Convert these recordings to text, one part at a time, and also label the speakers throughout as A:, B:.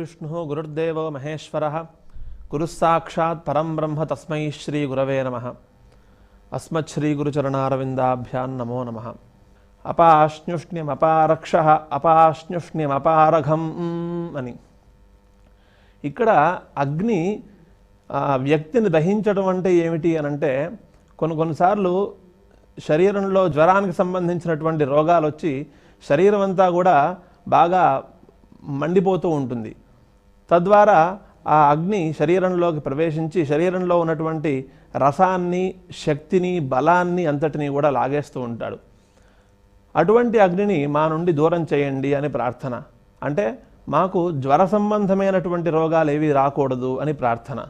A: విష్ణు గురుర్విష్ణు గురుర్దేవో మహేశ్వర. గురుస్సాక్షాత్ పరం బ్రహ్మ తస్మై శ్రీ గురవే నమ. అస్మశ్రీ గురుచరణారవిందాభ్యాన్ నమో నమ. అపాశ్నుష్ణ్యమపారక్ష అపాశ్నుష్ణ్యమపారఘం అని. ఇక్కడ అగ్ని వ్యక్తిని దహించడం అంటే ఏమిటి అని అంటే కొన్ని కొన్నిసార్లు శరీరంలో జ్వరానికి సంబంధించినటువంటి రోగాలు వచ్చి శరీరం అంతా కూడా బాగా మండిపోతూ ఉంటుంది. తద్వారా ఆ అగ్ని శరీరంలోకి ప్రవేశించి శరీరంలో ఉన్నటువంటి రసాన్ని శక్తిని బలాన్ని అంతటినీ కూడా లాగేస్తూ ఉంటాడు. అటువంటి అగ్నిని మా నుండి దూరం చేయండి అని ప్రార్థన. అంటే మాకు జ్వర సంబంధమైనటువంటి రోగాలు ఏవి రాకూడదు అని ప్రార్థన.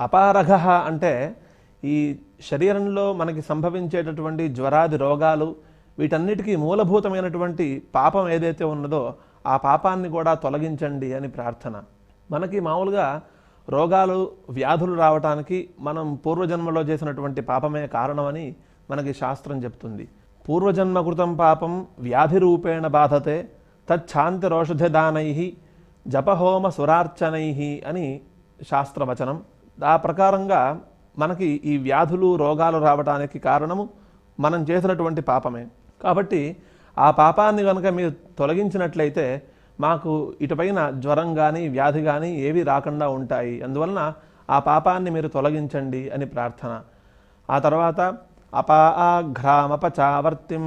A: అపారఘ అంటే ఈ శరీరంలో మనకి సంభవించేటటువంటి జ్వరాది రోగాలు వీటన్నిటికీ మూలభూతమైనటువంటి పాపం ఏదైతే ఉన్నదో ఆ పాపాన్ని కూడా తొలగించండి అని ప్రార్థన. మనకి మామూలుగా రోగాలు వ్యాధులు రావటానికి మనం పూర్వజన్మలో చేసినటువంటి పాపమే కారణమని మనకి శాస్త్రం చెప్తుంది. పూర్వజన్మకృతం పాపం వ్యాధి రూపేణ బాధతే తచ్ఛాంతిరోషధిదానై జపహోమ సురార్చనై అని శాస్త్రవచనం. ఆ ప్రకారంగా మనకి ఈ వ్యాధులు రోగాలు రావడానికి కారణము మనం చేసినటువంటి పాపమే. కాబట్టి ఆ పాపాన్ని కనుక మీరు తొలగించినట్లయితే మాకు ఇటుపైన జ్వరం కానీ వ్యాధి కానీ ఏవి రాకుండా ఉంటాయి. అందువలన ఆ పాపాన్ని మీరు తొలగించండి అని ప్రార్థన. ఆ తర్వాత అపాఘ్రామపచావర్తిం.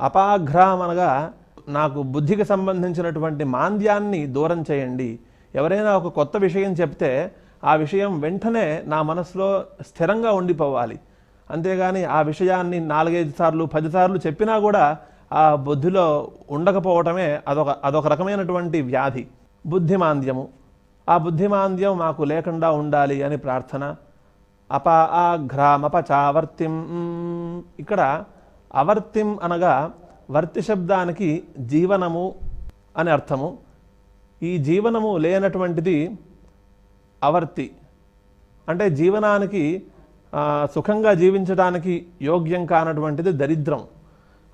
A: అపాఘ్రామ్ అనగా నాకు బుద్ధికి సంబంధించినటువంటి మాంద్యాన్ని దూరం చేయండి. ఎవరైనా ఒక కొత్త విషయం చెప్తే ఆ విషయం వెంటనే నా మనసులో స్థిరంగా ఉండిపోవాలి. అంతేగాని ఆ విషయాన్ని నాలుగైదు సార్లు పదిసార్లు చెప్పినా కూడా ఆ బుద్ధిలో ఉండకపోవటమే అదొక అదొక రకమైనటువంటి వ్యాధి. బుద్ధిమాంద్యము. ఆ బుద్ధిమాంద్యం మాకు లేకుండా ఉండాలి అని ప్రార్థన. అప ఆఘ్రామపచావర్తిం ఇక్కడ అవర్తిం అనగా వర్తి శబ్దానికి జీవనము అని అర్థము. ఈ జీవనము లేనటువంటిది అవర్తి. అంటే జీవనానికి సుఖంగా జీవించడానికి యోగ్యం కానటువంటిది దరిద్రం.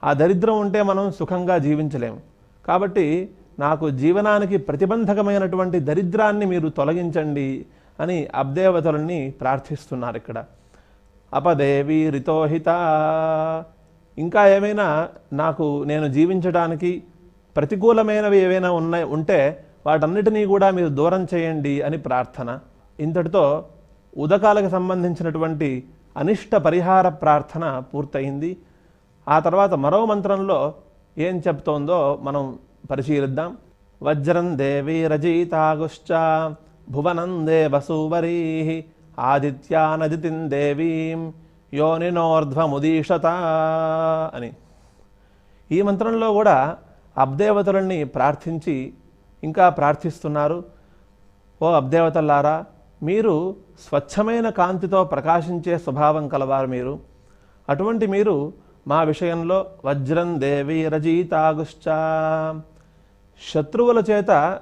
A: ఆ దరిద్రం ఉంటే మనం సుఖంగా జీవించలేము. కాబట్టి నాకు జీవనానికి ప్రతిబంధకమైనటువంటి దరిద్రాన్ని మీరు తొలగించండి అని అబ్దేవతలని ప్రార్థిస్తున్నారు ఇక్కడ. అపదేవి రితోహిత. ఇంకా ఏమైనా నాకు నేను జీవించడానికి ప్రతికూలమైనవి ఏవైనా ఉన్నాయి ఉంటే వాటన్నిటినీ కూడా మీరు దూరం చేయండి అని ప్రార్థన. ఇంతటితో ఉదకాలకు సంబంధించినటువంటి అనిష్ట పరిహార ప్రార్థన పూర్తయింది. ఆ తర్వాత మరో మంత్రంలో ఏం చెప్తోందో మనం పరిశీలిద్దాం. వజ్రం దేవి రజయితాగుశ్చ భువనం దేవసూవరీ ఆదిత్యానదితిం దేవీం యోనినోర్ధ్వముదీషత అని. ఈ మంత్రంలో కూడా అబ్దేవతలని ప్రార్థించి ఇంకా ప్రార్థిస్తున్నారు. ఓ అబ్దేవతల్లారా మీరు స్వచ్ఛమైన కాంతితో ప్రకాశించే స్వభావం కలవారు మీరు. అటువంటి మీరు మా విషయంలో వజ్రం దేవి రజీతాగుశ్చ. శత్రువుల చేత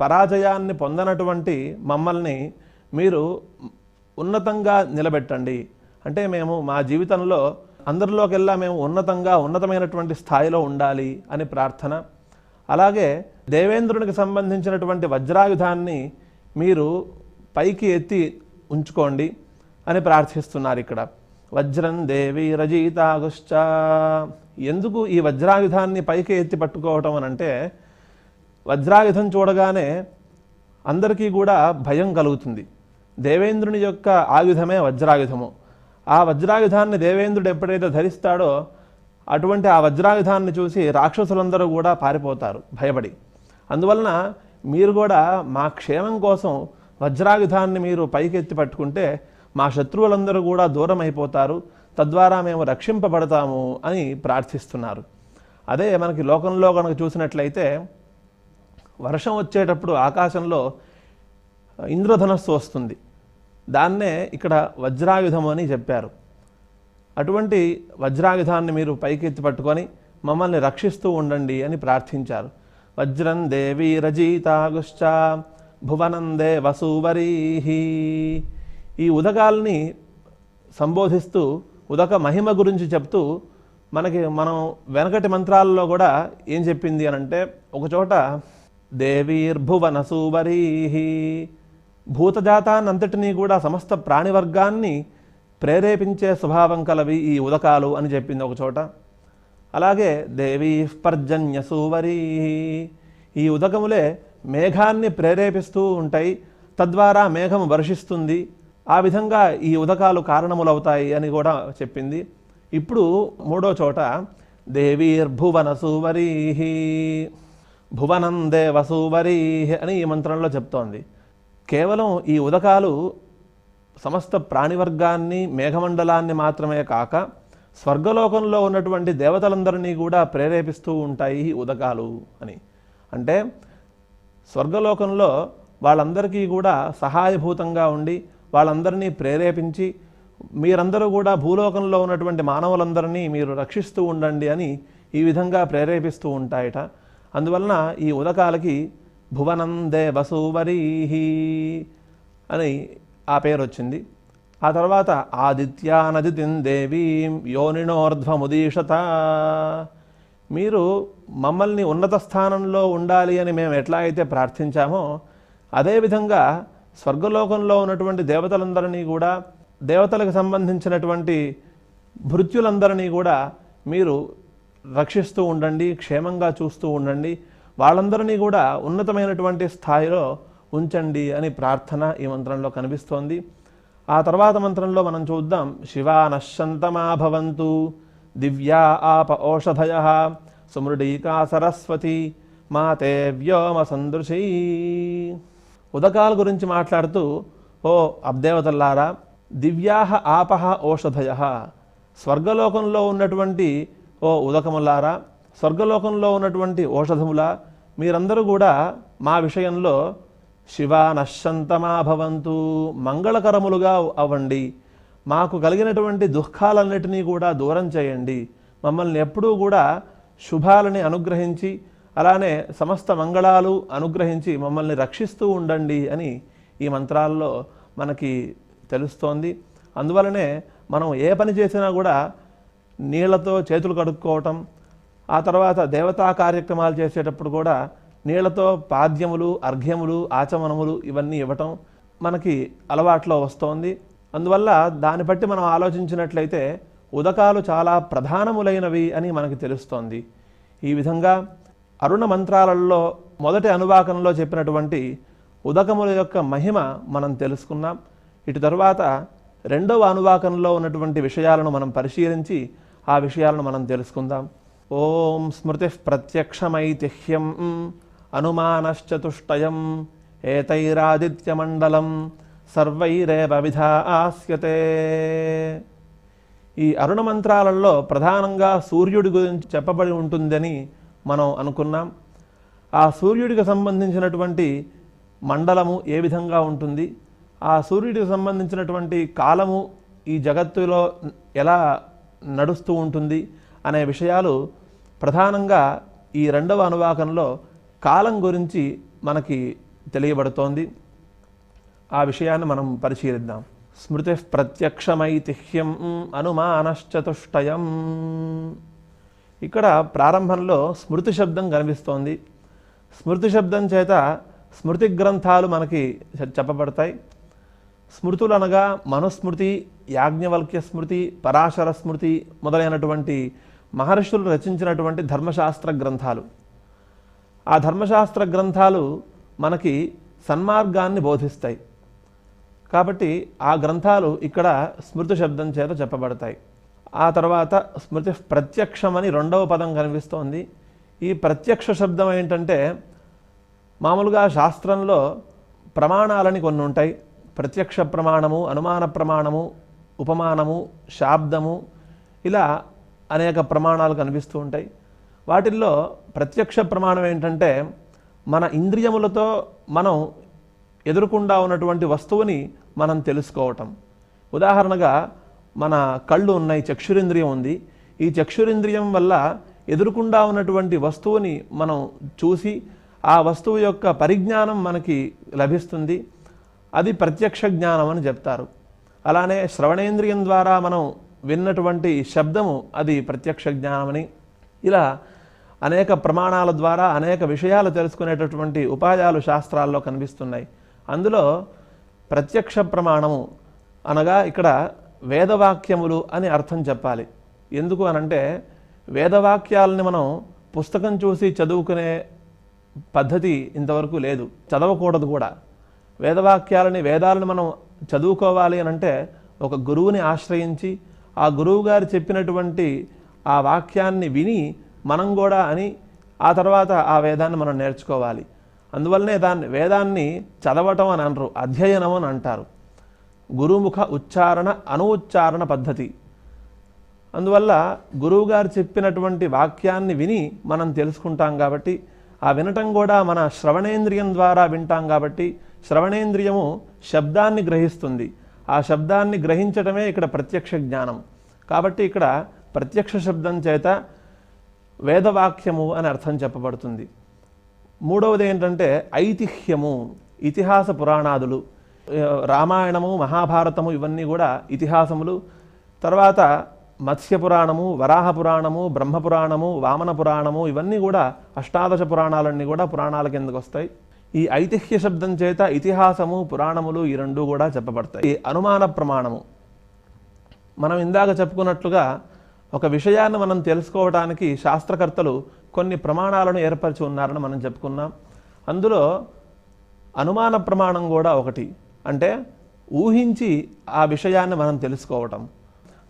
A: పరాజయాన్ని పొందనటువంటి మమ్మల్ని మీరు ఉన్నతంగా నిలబెట్టండి. అంటే మేము మా జీవితంలో అందరిలోకెల్లా మేము ఉన్నతంగా ఉన్నతమైనటువంటి స్థాయిలో ఉండాలి అని ప్రార్థన. అలాగే దేవేంద్రునికి సంబంధించినటువంటి వజ్రాయుధాన్ని మీరు పైకి ఎత్తి ఉంచుకోండి అని ప్రార్థిస్తున్నారు ఇక్కడ. వజ్రం దేవి రజీతాగుశ్చ. ఎందుకు ఈ వజ్రాయుధాన్ని పైకి ఎత్తి పట్టుకోవటం అని అంటే వజ్రాయుధం చూడగానే అందరికీ కూడా భయం కలుగుతుంది. దేవేంద్రుని యొక్క ఆయుధమే వజ్రాయుధము. ఆ వజ్రాయుధాన్ని దేవేంద్రుడు ఎప్పుడైతే ధరిస్తాడో అటువంటి ఆ వజ్రాయుధాన్ని చూసి రాక్షసులందరూ కూడా పారిపోతారు భయపడి. అందువలన మీరు కూడా మా క్షేమం కోసం వజ్రాయుధాన్ని మీరు పైకెత్తి పట్టుకుంటే మా శత్రువులందరూ కూడా దూరం అయిపోతారు తద్వారా మేము రక్షింపబడతాము అని ప్రార్థిస్తున్నారు. అదే మనకి లోకంలో కనుక చూసినట్లయితే వర్షం వచ్చేటప్పుడు ఆకాశంలో ఇంద్రధనస్సు వస్తుంది. దాన్నే ఇక్కడ వజ్రాయుధం అని చెప్పారు. అటువంటి వజ్రాయుధాన్ని మీరు పైకెత్తి పట్టుకొని మమ్మల్ని రక్షిస్తూ ఉండండి అని ప్రార్థించారు. వజ్రం దేవి రజీతాగుశ్చ భువనం దేవసూవరీహి ఈ ఉదకాల్ని సంబోధిస్తూ ఉదక మహిమ గురించి చెప్తూ మనకి మనం వెనకటి మంత్రాల్లో కూడా ఏం చెప్పింది అని అంటే ఒకచోట దేవీర్భువన సూవరీహి భూతజాతాన్నంతటినీ కూడా సమస్త ప్రాణివర్గాన్ని ప్రేరేపించే స్వభావం కలవి ఈ ఉదకాలు అని చెప్పింది ఒకచోట అలాగే దేవీ పర్జన్య సూవరీహి ఈ ఉదకములే మేఘాన్ని ప్రేరేపిస్తూ ఉంటాయి. తద్వారా మేఘం వర్షిస్తుంది. ఆ విధంగా ఈ ఉదకాలు కారణములవుతాయి అని కూడా చెప్పింది. ఇప్పుడు మూడో చోట దేవీర్భువన సూవరీ భువనం దేవసూవరీ అని ఈ మంత్రంలో చెప్తోంది. కేవలం ఈ ఉదకాలు సమస్త ప్రాణివర్గాన్ని మేఘమండలాన్ని మాత్రమే కాక స్వర్గలోకంలో ఉన్నటువంటి దేవతలందరినీ కూడా ప్రేరేపిస్తూ ఉంటాయి ఈ ఉదకాలు అని. అంటే స్వర్గలోకంలో వాళ్ళందరికీ కూడా సహాయభూతంగా ఉండి వాళ్ళందరినీ ప్రేరేపించి మీరందరూ కూడా భూలోకంలో ఉన్నటువంటి మానవులందరినీ మీరు రక్షిస్తూ ఉండండి అని ఈ విధంగా ప్రేరేపిస్తూ ఉంటాయట. అందువలన ఈ ఉదకాలకి భువనం దేవసూవరీహి అని ఆ పేరు వచ్చింది ఆ తర్వాత ఆదిత్యానదితిన్ దేవీం యోనినోర్ధ్వముదీషత. మీరు మమ్మల్ని ఉన్నత స్థానంలో ఉండాలి అని మేము ఎట్లా అయితే ప్రార్థించామో అదేవిధంగా స్వర్గలోకంలో ఉన్నటువంటి దేవతలందరినీ కూడా దేవతలకు సంబంధించినటువంటి భృత్యులందరినీ కూడా మీరు రక్షిస్తూ ఉండండి క్షేమంగా చూస్తూ ఉండండి. వాళ్ళందరినీ కూడా ఉన్నతమైనటువంటి స్థాయిలో ఉంచండి అని ప్రార్థన ఈ మంత్రంలో కనిపిస్తోంది. ఆ తర్వాత మంత్రంలో మనం చూద్దాం. శివా నశ్శంతమాభవంతు దివ్యా ఆప ఓషధయ సుమృడీకా సరస్వతి మాతే వ్యోమ సందృశీ. ఉదకాల గురించి మాట్లాడుతూ ఓ అబ్దేవతల్లారా దివ్యాహ ఆపహ ఓషధయ. స్వర్గలోకంలో ఉన్నటువంటి ఓ ఉదకములారా స్వర్గలోకంలో ఉన్నటువంటి ఓషధములా మీరందరూ కూడా మా విషయంలో శివ నశ్యంతమా భవంతు మంగళకరములుగా అవ్వండి. మాకు కలిగినటువంటి దుఃఖాలన్నిటినీ కూడా దూరం చేయండి. మమ్మల్ని ఎప్పుడూ కూడా శుభాలని అనుగ్రహించి అలానే సమస్త మంగళాలు అనుగ్రహించి మమ్మల్ని రక్షిస్తూ ఉండండి అని ఈ మంత్రాల్లో మనకి తెలుస్తోంది. అందువలనే మనం ఏ పని చేసినా కూడా నీళ్ళతో చేతులు కడుక్కోవటం ఆ తర్వాత దేవతా కార్యక్రమాలు చేసేటప్పుడు కూడా నీళ్ళతో పాద్యములు అర్ఘ్యములు ఆచమనములు ఇవన్నీ ఇవ్వటం మనకి అలవాట్లో వస్తోంది. అందువల్ల దాన్ని బట్టి మనం ఆలోచించినట్లయితే ఉదకాలు చాలా ప్రధానములైనవి అని మనకి తెలుస్తోంది. ఈ విధంగా అరుణ మంత్రాలలో మొదటి అనువాకంలో చెప్పినటువంటి ఉదకముల యొక్క మహిమ మనం తెలుసుకున్నాం. ఇటు తరువాత రెండవ అనువాకంలో ఉన్నటువంటి విషయాలను మనం పరిశీలించి ఆ విషయాలను మనం తెలుసుకుందాం. ఓం స్మృతి ప్రత్యక్షమైతిహ్యం అనుమానశ్చతుష్టయం ఏతైరాదిత్యమండలం సర్వైరేవ విధాస్యతే ఈ అరుణ మంత్రాలలో ప్రధానంగా సూర్యుడి గురించి చెప్పబడి ఉంటుందని మనం అనుకున్నాం. ఆ సూర్యుడికి సంబంధించినటువంటి మండలము ఏ విధంగా ఉంటుంది? ఆ సూర్యుడికి సంబంధించినటువంటి కాలము ఈ జగత్తులో ఎలా నడుస్తూ ఉంటుంది? అనే విషయాలు ప్రధానంగా ఈ రెండవ అనువాకంలో కాలం గురించి మనకి తెలియబడుతోంది. ఆ విషయాన్ని మనం పరిశీలిద్దాం. స్మృతి ప్రత్యక్షమైతిహ్యం అనుమానశ్చతుష్టయం. ఇక్కడ ప్రారంభంలో స్మృతి శబ్దం కనిపిస్తోంది. స్మృతి శబ్దం చేత స్మృతి గ్రంథాలు మనకి చెప్పబడతాయి. స్మృతులు అనగా మనుస్మృతి యాజ్ఞవల్క్య స్మృతి పరాశర స్మృతి మొదలైనటువంటి మహర్షులు రచించినటువంటి ధర్మశాస్త్ర గ్రంథాలు. ఆ ధర్మశాస్త్ర గ్రంథాలు మనకి సన్మార్గాన్ని బోధిస్తాయి. కాబట్టి ఆ గ్రంథాలు ఇక్కడ స్మృతి శబ్దం చేత చెప్పబడతాయి. ఆ తర్వాత స్మృతి ప్రత్యక్షమని రెండవ పదం కనిపిస్తోంది. ఈ ప్రత్యక్ష శబ్దం ఏంటంటే మామూలుగా శాస్త్రంలో ప్రమాణాలని కొన్ని ఉంటాయి. ప్రత్యక్ష ప్రమాణము అనుమాన ప్రమాణము ఉపమానము శాబ్దము ఇలా అనేక ప్రమాణాలు కనిపిస్తూ ఉంటాయి. వాటిల్లో ప్రత్యక్ష ప్రమాణం ఏంటంటే మన ఇంద్రియములతో మనం ఎదురుకుండా ఉన్నటువంటి వస్తువుని మనం తెలుసుకోవటం. ఉదాహరణగా మన కళ్ళు ఉన్నాయి చక్షురింద్రియం ఉంది. ఈ చక్షురింద్రియం వల్ల ఎదురుకుండా ఉన్నటువంటి వస్తువుని మనం చూసి ఆ వస్తువు యొక్క పరిజ్ఞానం మనకి లభిస్తుంది. అది ప్రత్యక్ష జ్ఞానం అని చెప్తారు. అలానే శ్రవణేంద్రియం ద్వారా మనం విన్నటువంటి శబ్దము అది ప్రత్యక్ష జ్ఞానమని. ఇలా అనేక ప్రమాణాల ద్వారా అనేక విషయాలు తెలుసుకునేటటువంటి ఉపాయాలు శాస్త్రాల్లో కనిపిస్తున్నాయి. అందులో ప్రత్యక్ష ప్రమాణము అనగా ఇక్కడ వేదవాక్యములు అని అర్థం చెప్పాలి. ఎందుకు అనంటే వేదవాక్యాలని మనం పుస్తకం చూసి చదువుకునే పద్ధతి ఇంతవరకు లేదు. చదవకూడదు కూడా. వేదవాక్యాలని వేదాలను మనం చదువుకోవాలి అని అంటే ఒక గురువుని ఆశ్రయించి ఆ గురువు గారు చెప్పినటువంటి ఆ వాక్యాన్ని విని మనం కూడా అని ఆ తర్వాత ఆ వేదాన్ని మనం నేర్చుకోవాలి. అందువల్లనే దాన్ని వేదాన్ని చదవటం అని అనరు అధ్యయనం అని అంటారు. గురుముఖ ఉచ్చారణ అనుచ్చారణ పద్ధతి. అందువల్ల గురువుగారు చెప్పినటువంటి వాక్యాన్ని విని మనం తెలుసుకుంటాం కాబట్టి ఆ వినటం కూడా మన శ్రవణేంద్రియం ద్వారా వింటాం కాబట్టి శ్రవణేంద్రియము శబ్దాన్ని గ్రహిస్తుంది. ఆ శబ్దాన్ని గ్రహించటమే ఇక్కడ ప్రత్యక్ష జ్ఞానం. కాబట్టి ఇక్కడ ప్రత్యక్ష శబ్దం చేత వేదవాక్యము అని అర్థం చెప్పబడుతుంది. మూడవది ఏంటంటే ఐతిహ్యము ఇతిహాస పురాణాదులు. రామాయణము మహాభారతము ఇవన్నీ కూడా ఇతిహాసములు. తర్వాత మత్స్య పురాణము వరాహ పురాణము బ్రహ్మ పురాణము వామన పురాణము ఇవన్నీ కూడా అష్టాదశ పురాణాలన్నీ కూడా పురాణాల కిందకు వస్తాయి. ఈ ఐతిహ్య శబ్దం చేత ఇతిహాసము పురాణములు ఈ రెండు కూడా చెప్పబడతాయి. ఈ అనుమాన ప్రమాణము. మనం ఇందాక చెప్పుకున్నట్లుగా ఒక విషయాన్ని మనం తెలుసుకోవడానికి శాస్త్రకర్తలు కొన్ని ప్రమాణాలను ఏర్పరిచి ఉన్నారని మనం చెప్పుకున్నాం. అందులో అనుమాన ప్రమాణం కూడా ఒకటి. అంటే ఊహించి ఆ విషయాన్ని మనం తెలుసుకోవటం.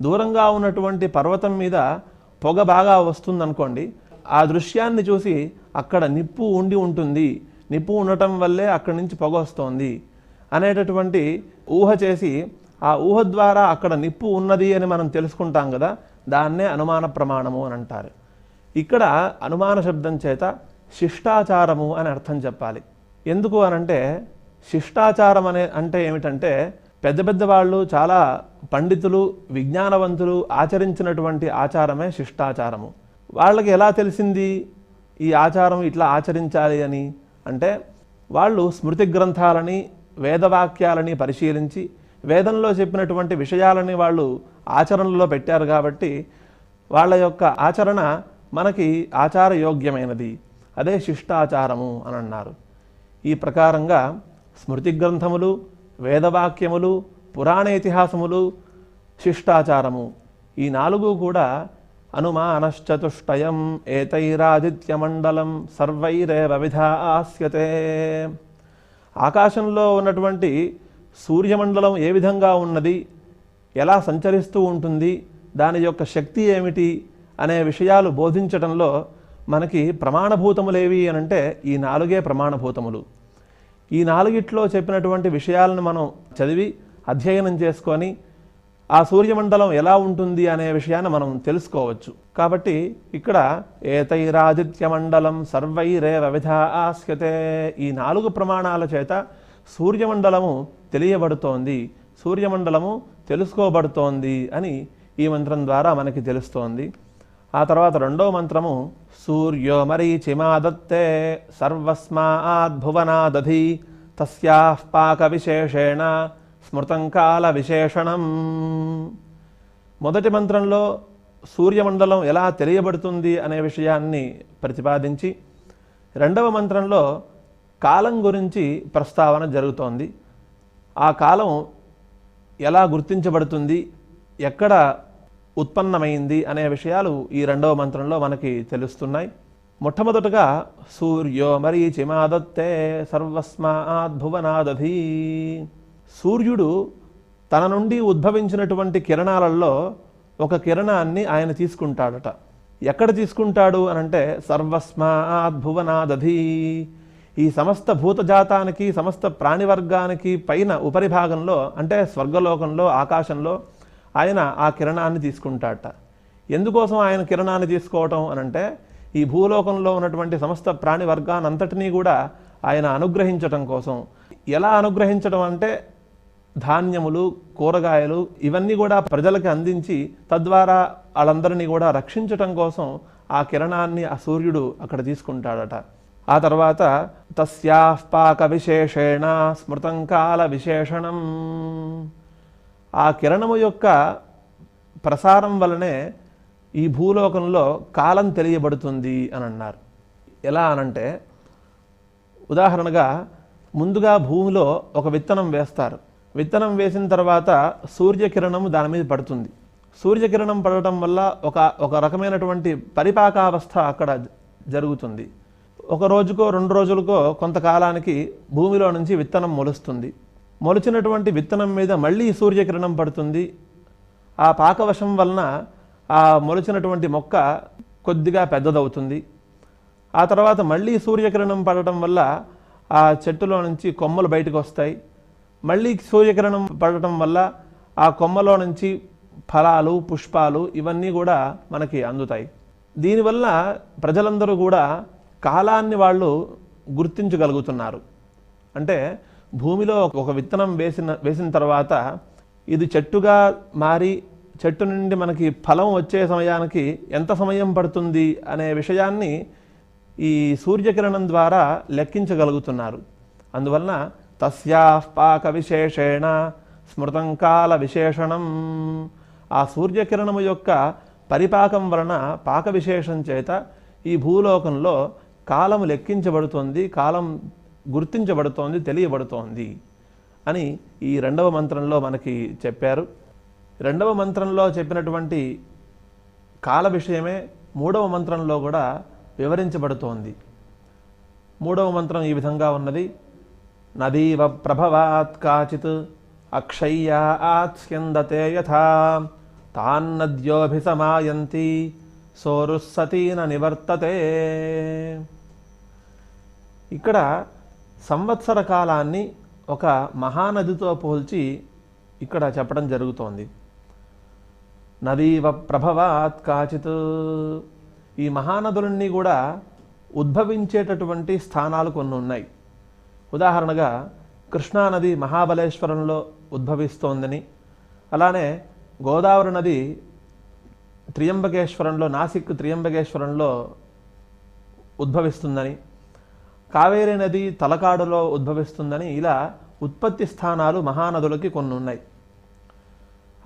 A: దూరంగా ఉన్నటువంటి పర్వతం మీద పొగ బాగా వస్తుందనుకోండి ఆ దృశ్యాన్ని చూసి అక్కడ నిప్పు ఉండి ఉంటుంది. నిప్పు ఉండటం వల్లే అక్కడి నుంచి పొగ వస్తోంది అనేటటువంటి ఊహ చేసి ఆ ఊహ ద్వారా అక్కడ నిప్పు ఉన్నది అని మనం తెలుసుకుంటాం కదా దాన్నే అనుమాన ప్రమాణము అని అంటారు. ఇక్కడ అనుమాన శబ్దం చేత శిష్టాచారము అని అర్థం చెప్పాలి. ఎందుకు అనంటే శిష్టాచారం అనే అంటే ఏమిటంటే పెద్ద పెద్ద వాళ్ళు చాలా పండితులు విజ్ఞానవంతులు ఆచరించినటువంటి ఆచారమే శిష్టాచారము. వాళ్ళకి ఎలా తెలిసింది ఈ ఆచారం ఇట్లా ఆచరించాలి అని? అంటే వాళ్ళు స్మృతి గ్రంథాలని వేదవాక్యాలని పరిశీలించి వేదంలో చెప్పినటువంటి విషయాలని వాళ్ళు ఆచరణలో పెట్టారు కాబట్టి వాళ్ళ యొక్క ఆచరణ మనకి ఆచారయోగ్యమైనది. అదే శిష్టాచారము అని అన్నారు. ఈ ప్రకారంగా స్మృతి గ్రంథములు వేదవాక్యములు పురాణ ఇతిహాసములు శిష్టాచారము. ఈ నాలుగు కూడా అనుమానశ్చతుష్టయం ఏతైరాదిత్యమండలం సర్వైరేవ విధాస్యతే ఆకాశంలో ఉన్నటువంటి సూర్యమండలం ఏ విధంగా ఉన్నది? ఎలా సంచరిస్తూ ఉంటుంది? దాని యొక్క శక్తి ఏమిటి? అనే విషయాలు బోధించడంలో మనకి ప్రమాణభూతములేవి అనంటే ఈ నాలుగే ప్రమాణభూతములు. ఈ నాలుగిట్లో చెప్పినటువంటి విషయాలను మనం చదివి అధ్యయనం చేసుకొని ఆ సూర్యమండలం ఎలా ఉంటుంది అనే విషయాన్ని మనం తెలుసుకోవచ్చు. కాబట్టి ఇక్కడ ఏతైరాదిత్యమండలం సర్వైరేవ విధాస్యతే ఈ నాలుగు ప్రమాణాల చేత సూర్యమండలము తెలియబడుతోంది. సూర్యమండలము తెలుసుకోబడుతోంది అని ఈ మంత్రం ద్వారా మనకి తెలుస్తోంది. ఆ తర్వాత రెండో మంత్రము సూర్యో మరీచిమాదత్తే సర్వస్మాద్భువనాదధి తస్యాః పాక విశేషేణ స్మృతం కాల విశేషణం మొదటి మంత్రంలో సూర్యమండలం ఎలా తెలియబడుతుంది అనే విషయాన్ని ప్రతిపాదించి రెండవ మంత్రంలో కాలం గురించి ప్రస్తావన జరుగుతోంది. ఆ కాలం ఎలా గుర్తించబడుతుంది ఎక్కడ ఉత్పన్నమైంది అనే విషయాలు ఈ రెండవ మంత్రంలో మనకి తెలుస్తున్నాయి. మొట్టమొదటగా సూర్యో మరీచిమాదత్తే సర్వస్మాద్భువనాదధి సూర్యుడు తన నుండి ఉద్భవించినటువంటి కిరణాలలో ఒక కిరణాన్ని ఆయన తీసుకుంటాడట. ఎక్కడ తీసుకుంటాడు అనంటే సర్వస్మాద్భువనాదధీ ఈ సమస్త భూతజాతానికి సమస్త ప్రాణివర్గానికి పైన ఉపరిభాగంలో అంటే స్వర్గలోకంలో ఆకాశంలో ఆయన ఆ కిరణాన్ని తీసుకుంటాడట. ఎందుకోసం ఆయన కిరణాన్ని తీసుకోవటం అనంటే ఈ భూలోకంలో ఉన్నటువంటి సమస్త ప్రాణి వర్గానంతటినీ కూడా ఆయన అనుగ్రహించటం కోసం. ఎలా అనుగ్రహించడం అంటే ధాన్యములు కూరగాయలు ఇవన్నీ కూడా ప్రజలకు అందించి తద్వారా వాళ్ళందరినీ కూడా రక్షించటం కోసం ఆ కిరణాన్ని ఆ సూర్యుడు అక్కడ తీసుకుంటాడట. ఆ తర్వాత తస్యాపాక విశేషేణ స్మృతం కాల విశేషణం. ఆ కిరణము యొక్క ప్రసారం వలనే ఈ భూలోకంలో కాలం తెలియబడుతుంది అని అన్నారు. ఎలా అనంటే ఉదాహరణగా ముందుగా భూమిలో ఒక విత్తనం వేస్తారు. విత్తనం వేసిన తర్వాత సూర్యకిరణం దాని మీద పడుతుంది. సూర్యకిరణం పడటం వల్ల ఒక ఒక రకమైనటువంటి పరిపాకావస్థ అక్కడ జరుగుతుంది. ఒక రోజుకో రెండు రోజులకో కొంతకాలానికి భూమిలో నుంచి విత్తనం మొలుస్తుంది. మొలిచినటువంటి విత్తనం మీద మళ్ళీ సూర్యకిరణం పడుతుంది. ఆ పాకవశం వలన ఆ మొలిచినటువంటి మొక్క కొద్దిగా పెద్దదవుతుంది. ఆ తర్వాత మళ్ళీ సూర్యకిరణం పడటం వల్ల ఆ చెట్టులో నుంచి కొమ్మలు బయటకు వస్తాయి. మళ్ళీ సూర్యకిరణం పడటం వల్ల ఆ కొమ్మలో నుంచి ఫలాలు పుష్పాలు ఇవన్నీ కూడా మనకి అందుతాయి. దీనివల్ల ప్రజలందరూ కూడా కాలాన్ని వాళ్ళు గుర్తించగలుగుతున్నారు. అంటే భూమిలో ఒక విత్తనం వేసిన వేసిన తర్వాత ఇది చెట్టుగా మారి చెట్టు నుండి మనకి ఫలం వచ్చే సమయానికి ఎంత సమయం పడుతుంది అనే విషయాన్ని ఈ సూర్యకిరణం ద్వారా లెక్కించగలుగుతున్నారు. అందువలన తస్యా పాక విశేషేణ స్మృతం కాల విశేషణం. ఆ సూర్యకిరణము యొక్క పరిపాకం వలన పాక విశేషం చేత ఈ భూలోకంలో కాలము లెక్కించబడుతుంది. కాలం గుర్తించబడుతోంది తెలియబడుతోంది అని ఈ రెండవ మంత్రంలో మనకి చెప్పారు. రెండవ మంత్రంలో చెప్పినటువంటి కాల విషయమే మూడవ మంత్రంలో కూడా వివరించబడుతోంది. మూడవ మంత్రం ఈ విధంగా ఉన్నది. నదీవ ప్రభవాత్ కాచిత్ అక్షయ్యా ఆత్స్యందతే యథా తాన్నద్యోభిసమాయంతి సోరుస్సతీన నివర్తతే. ఇక్కడ సంవత్సర కాలాన్ని ఒక మహానదితో పోల్చి ఇక్కడ చెప్పడం జరుగుతోంది. నదీవ ప్రభవాత్ కాచిత్. ఈ మహానదులన్నీ కూడా ఉద్భవించేటటువంటి స్థానాలు కొన్ని ఉన్నాయి. ఉదాహరణగా కృష్ణానది మహాబలేశ్వరంలో ఉద్భవిస్తోందని అలానే గోదావరి నది త్రియంబకేశ్వరంలో నాసిక్ త్రియంబకేశ్వరంలో ఉద్భవిస్తుందని కావేరీ నది తలకాడులో ఉద్భవిస్తుందని ఇలా ఉత్పత్తి స్థానాలు మహానదులకి కొన్ని ఉన్నాయి.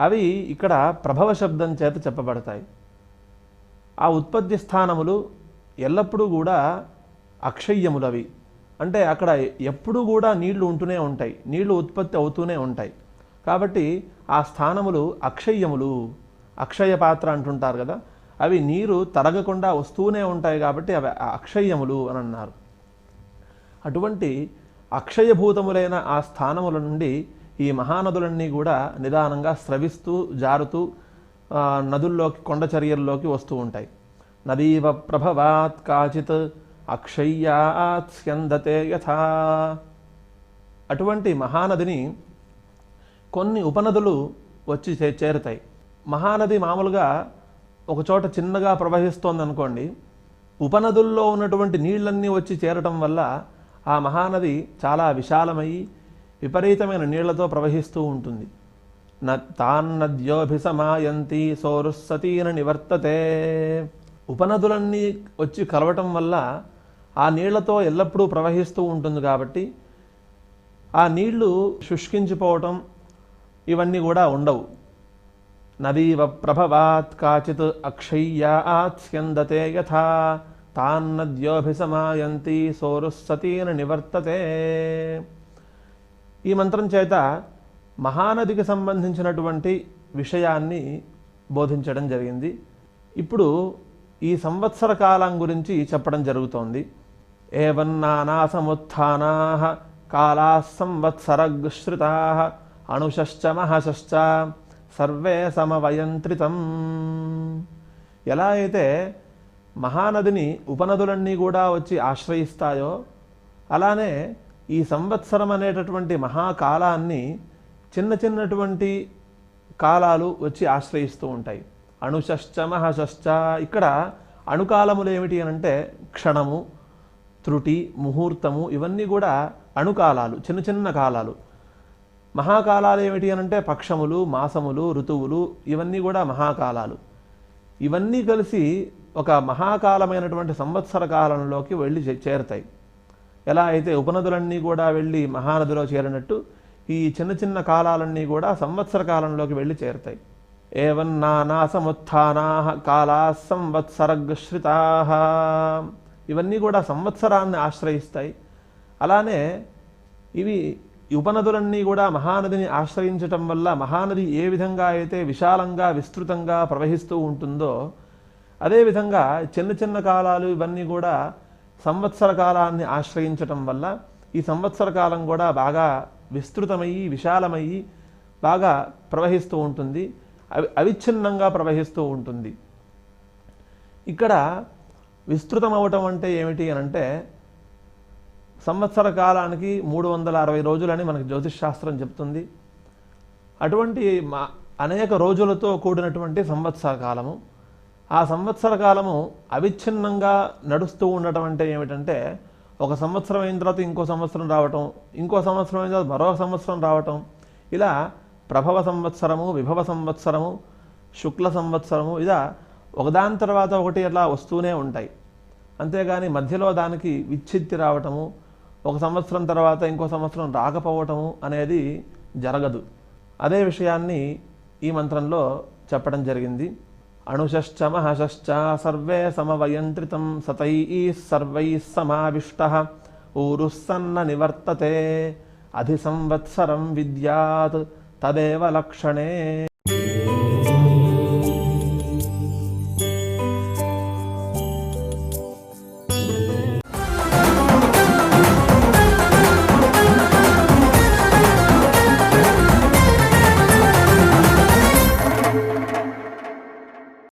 A: అవి ఇక్కడ ప్రభవ శబ్దం చేత చెప్పబడతాయి. ఆ ఉత్పత్తి స్థానములు ఎల్లప్పుడూ కూడా అక్షయ్యములవి. అంటే అక్కడ ఎప్పుడూ కూడా నీళ్ళు ఉంటూనే ఉంటాయి. నీళ్ళు ఉత్పత్తి అవుతూనే ఉంటాయి. కాబట్టి ఆ స్థానములు అక్షయ్యములు. అక్షయ పాత్ర అంటుంటారు కదా. అవి నీరు తరగకుండా వస్తూనే ఉంటాయి కాబట్టి అవి అక్షయ్యములు అని అన్నారు. అటువంటి అక్షయభూతములైన ఆ స్థానముల నుండి ఈ మహానదులన్నీ కూడా నిదానంగా స్రవిస్తూ జారుతూ నదుల్లోకి కొండ చర్యల్లోకి వస్తూ ఉంటాయి. నదీవ ప్రభవాత్ కాచిత్ అక్షయ్యాత్ స్యందతే యథా. అటువంటి మహానదిని కొన్ని ఉపనదులు వచ్చి చే- చేరుతాయి. మహానది మామూలుగా ఒకచోట చిన్నగా ప్రవహిస్తోంది అనుకోండి ఉపనదుల్లో ఉన్నటువంటి నీళ్ళన్నీ వచ్చి చేరటం వల్ల ఆ మహానది చాలా విశాలమయ్యి విపరీతమైన నీళ్ళతో ప్రవహిస్తూ ఉంటుంది. న తాన్నద్యోభిసమాయంతి సోరుస్సతీన నివర్తతే. ఉపనదులన్నీ వచ్చి కలవటం వల్ల ఆ నీళ్ళతో ఎల్లప్పుడూ ప్రవహిస్తూ ఉంటుంది కాబట్టి ఆ నీళ్ళు శుష్కించిపోవటం ఇవన్నీ కూడా ఉండవు. నదీవ ప్రభవాత్ కాచిత్ అక్షయ్యా ఆత్స్యందతే యథా. తాన్నద్యోభిసమాయంతి సోరుస్సతీన నివర్తతే. ఈ మంత్రం చేత మహానదికి సంబంధించినటువంటి విషయాన్ని బోధించడం జరిగింది. ఇప్పుడు ఈ సంవత్సర కాలం గురించి చెప్పడం జరుగుతోంది. ఏవన్నానా సముత్థానా కాలా సంవత్సరశ్రుతా అణుశ్చ మహశ్చ సర్వే సమవయంత్రితం. ఎలా అయితే మహానదిని ఉపనదులన్నీ కూడా వచ్చి ఆశ్రయిస్తాయో? అలానే ఈ సంవత్సరం అనేటటువంటి మహాకాలాన్ని చిన్న చిన్నటువంటి కాలాలు వచ్చి ఆశ్రయిస్తూ ఉంటాయి. అణుశ్చ మహశ్చ ఇక్కడ అణుకాలములు ఏమిటి అని అంటే క్షణము త్రుటి ముహూర్తము ఇవన్నీ కూడా అణుకాలాలు చిన్న చిన్న కాలాలు. మహాకాలాలు ఏమిటి అని అంటే పక్షములు మాసములు ఋతువులు ఇవన్నీ కూడా మహాకాలాలు. ఇవన్నీ కలిసి ఒక మహాకాలమైనటువంటి సంవత్సర కాలంలోకి వెళ్ళి చే- చేరుతాయి. ఎలా అయితే ఉపనదులన్నీ కూడా వెళ్ళి మహానదిలో చేరినట్టు ఈ చిన్న చిన్న కాలాలన్నీ కూడా సంవత్సర కాలంలోకి వెళ్ళి చేరుతాయి. ఏవం నానా కాలా సంవత్సరగ్శ్రితా. ఇవన్నీ కూడా సంవత్సరాన్ని ఆశ్రయిస్తాయి. అలానే ఇవి ఉపనదులన్నీ కూడా మహానదిని ఆశ్రయించటం వల్ల మహానది ఏ విధంగా అయితే విశాలంగా విస్తృతంగా ప్రవహిస్తూ ఉంటుందో అదేవిధంగా చిన్న చిన్న కాలాలు ఇవన్నీ కూడా సంవత్సర కాలాన్ని ఆశ్రయించటం వల్ల ఈ సంవత్సర కాలం కూడా బాగా విస్తృతమయ్యి విశాలమయ్యి బాగా ప్రవహిస్తూ ఉంటుంది. అవి అవిచ్ఛిన్నంగా ప్రవహిస్తూ ఉంటుంది. ఇక్కడ విస్తృతం అవటం అంటే ఏమిటి అని అంటే సంవత్సర కాలానికి మూడు వందల అరవై రోజులని మనకి జ్యోతిష్ శాస్త్రం చెప్తుంది. అటువంటి మా అనేక రోజులతో కూడినటువంటి సంవత్సర కాలము. ఆ సంవత్సర కాలము అవిచ్ఛిన్నంగా నడుస్తూ ఉండటం అంటే ఏమిటంటే ఒక సంవత్సరం అయిన తర్వాత ఇంకో సంవత్సరం రావటం ఇంకో సంవత్సరం అయిన తర్వాత మరో సంవత్సరం రావటం ఇలా ప్రభవ సంవత్సరము విభవ సంవత్సరము శుక్ల సంవత్సరము ఇలా ఒకదాని తర్వాత ఒకటి అట్లా వస్తూనే ఉంటాయి. అంతేగాని మధ్యలో దానికి విచ్ఛిత్తి రావటము ఒక సంవత్సరం తర్వాత ఇంకో సంవత్సరం రాకపోవటము అనేది జరగదు. అదే విషయాన్ని ఈ మంత్రంలో చెప్పడం జరిగింది. అణుశ్చ మహశ్చ సర్వే సమవయంత్రితం సతై సర్వై సమావిష్ట ఊరుస్సన్న నివర్తతే అధి సంవత్సరం విద్యాత్ తదేవ లక్షణే